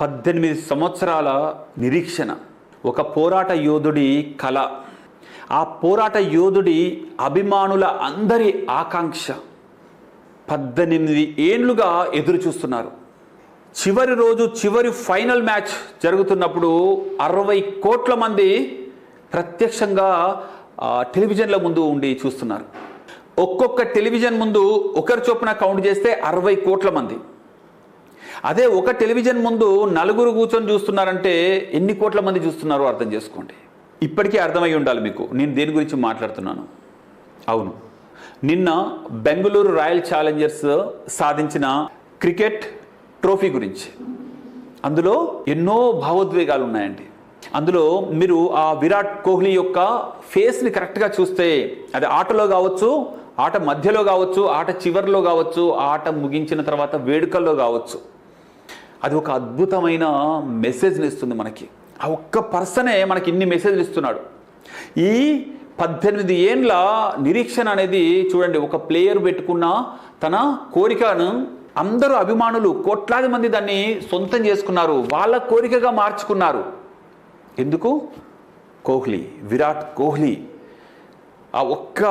పద్దెనిమిది సంవత్సరాల నిరీక్షణ ఒక పోరాట యోధుడి కళ ఆ పోరాట యోధుడి అభిమానుల అందరి ఆకాంక్ష పద్దెనిమిది ఏండ్లుగా ఎదురు చూస్తున్నారు చివరి రోజు చివరి ఫైనల్ మ్యాచ్ జరుగుతున్నప్పుడు అరవై కోట్ల మంది ప్రత్యక్షంగా టెలివిజన్ల ముందు ఉండి చూస్తున్నారు. ఒక్కొక్క టెలివిజన్ ముందు ఒకరి చొప్పున కౌంట్ చేస్తే అరవై కోట్ల మంది. అదే ఒక టెలివిజన్ ముందు నలుగురు కూర్చొని చూస్తున్నారంటే ఎన్ని కోట్ల మంది చూస్తున్నారో అర్థం చేసుకోండి. ఇప్పటికీ అర్థమై ఉండాలి మీకు. నేను దేని గురించి మాట్లాడుతున్నాను? అవును. నిన్న బెంగళూరు రాయల్ ఛాలెంజర్స్ సాధించిన క్రికెట్ ట్రోఫీ గురించి. అందులో ఎన్నో భావోద్వేగాలు ఉన్నాయండి. అందులో మీరు ఆ విరాట్ కోహ్లీ యొక్క ఫేస్ని కరెక్ట్గా చూస్తే అది ఆటలో కావచ్చు ఆట మధ్యలో కావచ్చు ఆట చివరిలో కావచ్చు ఆట ముగించిన తర్వాత వేడుకల్లో కావచ్చు అది ఒక అద్భుతమైన మెసేజ్ని ఇస్తుంది మనకి. ఆ ఒక్క పర్సనే మనకి ఇన్ని మెసేజ్లు ఇస్తున్నాడు. ఈ పద్దెనిమిది ఏండ్ల నిరీక్షణ అనేది చూడండి ఒక ప్లేయర్ పెట్టుకున్న తన కోరికను అందరూ అభిమానులు కోట్లాది మంది దాన్ని సొంతం చేసుకున్నారు వాళ్ళ కోరికగా మార్చుకున్నారు. ఎందుకు? కోహ్లీ విరాట్ కోహ్లీ. ఆ ఒక్క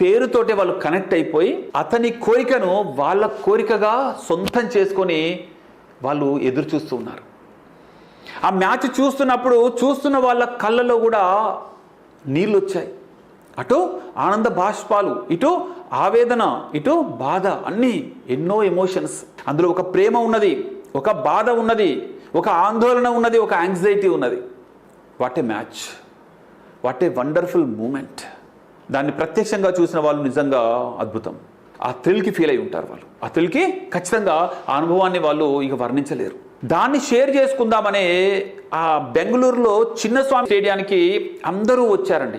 పేరుతోటే వాళ్ళు కనెక్ట్ అయిపోయి అతని కోరికను వాళ్ళ కోరికగా సొంతం చేసుకొని వాళ్ళు ఎదురు చూస్తూ ఉన్నారు. ఆ మ్యాచ్ చూస్తున్నప్పుడు చూస్తున్న వాళ్ళ కళ్ళలో కూడా నీళ్ళు వచ్చాయి అటు ఆనంద బాష్పాలు ఇటు ఆవేదన ఇటు బాధ అన్నీ ఎన్నో ఎమోషన్స్. అందులో ఒక ప్రేమ ఉన్నది ఒక బాధ ఉన్నది ఒక ఆందోళన ఉన్నది ఒక యాంగ్జైటీ ఉన్నది. What a match what a wonderful moment దాన్ని ప్రత్యక్షంగా చూసిన వాళ్ళు నిజంగా అద్భుతం. ఆ థ్రిల్కి ఫీల్ అయి ఉంటారు వాళ్ళు. ఆ థ్రిల్కి ఖచ్చితంగా ఆ అనుభవాన్ని వాళ్ళు ఇక వర్ణించలేరు. దాన్ని షేర్ చేసుకుందామనే ఆ బెంగళూరులో చిన్నస్వామి స్టేడియానికి అందరూ వచ్చారండి.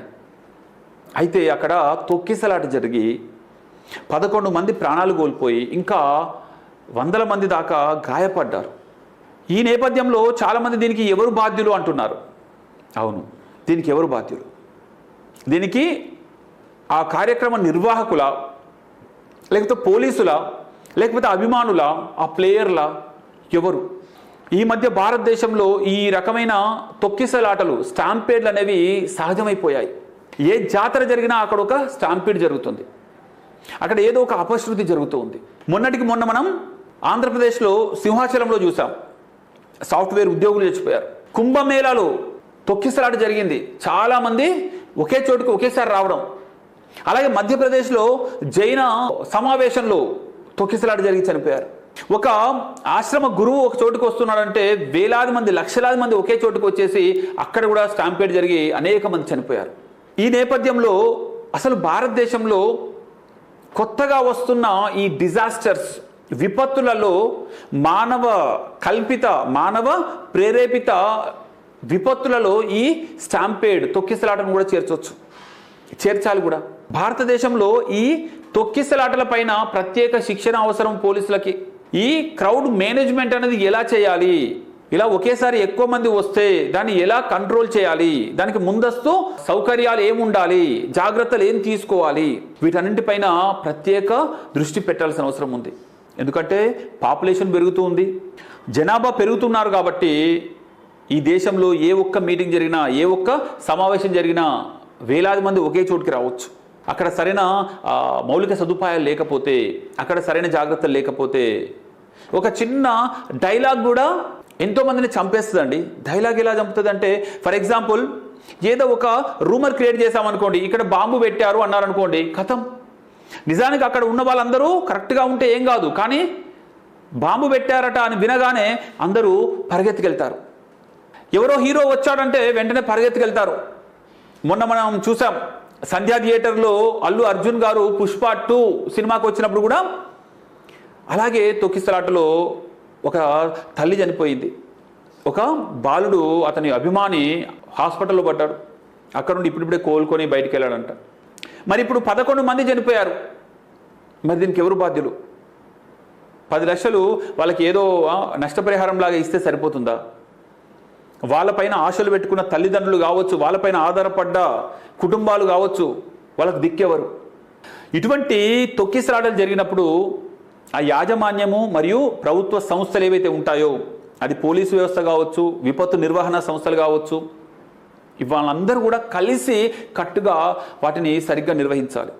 అయితే అక్కడ తొక్కిసలాట జరిగి పదకొండు మంది ప్రాణాలు కోల్పోయి ఇంకా వందల మంది దాకా గాయపడ్డారు. ఈ నేపథ్యంలో చాలామంది దీనికి ఎవరు బాధ్యులు అంటున్నారు. అవును దీనికి ఎవరు బాధ్యులు? దీనికి ఆ కార్యక్రమ నిర్వాహకుల లేకపోతే పోలీసుల లేకపోతే అభిమానుల ఆ ప్లేయర్ల ఎవరు? ఈ మధ్య భారతదేశంలో ఈ రకమైన తొక్కిసలాటలు స్టాంపేడ్లు అనేవి సహజమైపోయాయి. ఏ జాతర జరిగినా అక్కడ ఒక స్టాంపేడ్ జరుగుతుంది. అక్కడ ఏదో ఒక అపశృతి జరుగుతూ ఉంది. మొన్నటికి మొన్న మనం ఆంధ్రప్రదేశ్లో సింహాచలంలో చూసాం. సాఫ్ట్వేర్ ఉద్యోగులు చచ్చిపోయారు. కుంభమేళాలో తొక్కిసలాట జరిగింది. చాలామంది ఒకే చోటుకు ఒకేసారి రావడం అలాగే మధ్యప్రదేశ్లో జైన సమావేశంలో తొక్కిసలాట జరిగి చనిపోయారు. ఒక ఆశ్రమ గురువు ఒక చోటుకు వస్తున్నాడంటే వేలాది మంది లక్షలాది మంది ఒకే చోటుకు వచ్చేసి అక్కడ కూడా స్టాంపేట్ జరిగి అనేక మంది చనిపోయారు. ఈ నేపథ్యంలో అసలు భారతదేశంలో కొత్తగా వస్తున్న ఈ డిజాస్టర్స్ విపత్తులలో మానవ కల్పిత మానవ ప్రేరేపిత విపత్తులలో ఈ స్టాంపేడ్ తొక్కిసలాటను కూడా చేర్చవచ్చు చేర్చాలి కూడా. భారతదేశంలో ఈ తొక్కిసలాటల పైన ప్రత్యేక శిక్షణ అవసరం పోలీసులకి. ఈ క్రౌడ్ మేనేజ్మెంట్ అనేది ఎలా చేయాలి? ఇలా ఒకేసారి ఎక్కువ మంది వస్తే దాన్ని ఎలా కంట్రోల్ చేయాలి? దానికి ముందస్తు సౌకర్యాలు ఏముండాలి? ఉండాలి జాగ్రత్తలు ఏం తీసుకోవాలి? వీటన్నింటిపైన ప్రత్యేక దృష్టి పెట్టాల్సిన అవసరం ఉంది. ఎందుకంటే పాపులేషన్ పెరుగుతూ ఉంది. జనాభా పెరుగుతున్నారు కాబట్టి ఈ దేశంలో ఏ ఒక్క మీటింగ్ జరిగినా ఏ ఒక్క సమావేశం జరిగినా వేలాది మంది ఒకే చోటుకి రావచ్చు. అక్కడ సరైన మౌలిక సదుపాయాలు లేకపోతే అక్కడ సరైన జాగ్రత్తలు లేకపోతే ఒక చిన్న డైలాగ్ కూడా ఎంతోమందిని చంపేస్తుందండి. డైలాగ్ ఎలా చంపుతుంది అంటే ఫర్ ఎగ్జాంపుల్ ఏదో ఒక రూమర్ క్రియేట్ చేసామనుకోండి ఇక్కడ బాంబు పెట్టారు అన్నారనుకోండి కథం. నిజానికి అక్కడ ఉన్న వాళ్ళందరూ కరెక్ట్గా ఉంటే ఏం కాదు కానీ బాంబు పెట్టారట అని వినగానే అందరూ పరిగెత్తుకెళ్తారు. ఎవరో హీరో వచ్చాడంటే వెంటనే పరిగెత్తుకెళ్తారు. మొన్న మనం చూసాం సంధ్యా థియేటర్లో అల్లు అర్జున్ గారు పుష్ప టూ సినిమాకి వచ్చినప్పుడు కూడా అలాగే తొక్కిసలాటలో ఒక తల్లి చనిపోయింది. ఒక బాలుడు అతని అభిమాని హాస్పిటల్లో పడ్డాడు. అక్కడ నుండి ఇప్పుడిప్పుడే కోలుకొని బయటికి వెళ్ళాడంట మరి ఇప్పుడు పదకొండు మంది చనిపోయారు. మరి దీనికి ఎవరు బాధ్యులు? పది లక్షలు వాళ్ళకి ఏదో నష్టపరిహారం లాగా ఇస్తే సరిపోతుందా? వాళ్ళపైన ఆశలు పెట్టుకున్న తల్లిదండ్రులు కావచ్చు వాళ్ళపైన ఆధారపడ్డ కుటుంబాలు కావచ్చు వాళ్ళకు దిక్కెవరు? ఇటువంటి తొక్కిసరాడలు జరిగినప్పుడు ఆ యాజమాన్యము మరియు ప్రభుత్వ సంస్థలు ఏవైతే ఉంటాయో అది పోలీసు వ్యవస్థ కావచ్చు విపత్తు నిర్వహణ సంస్థలు కావచ్చు వాళ్ళందరూ కూడా కలిసి కట్టుగా వాటిని సరిగ్గా నిర్వహించాలి.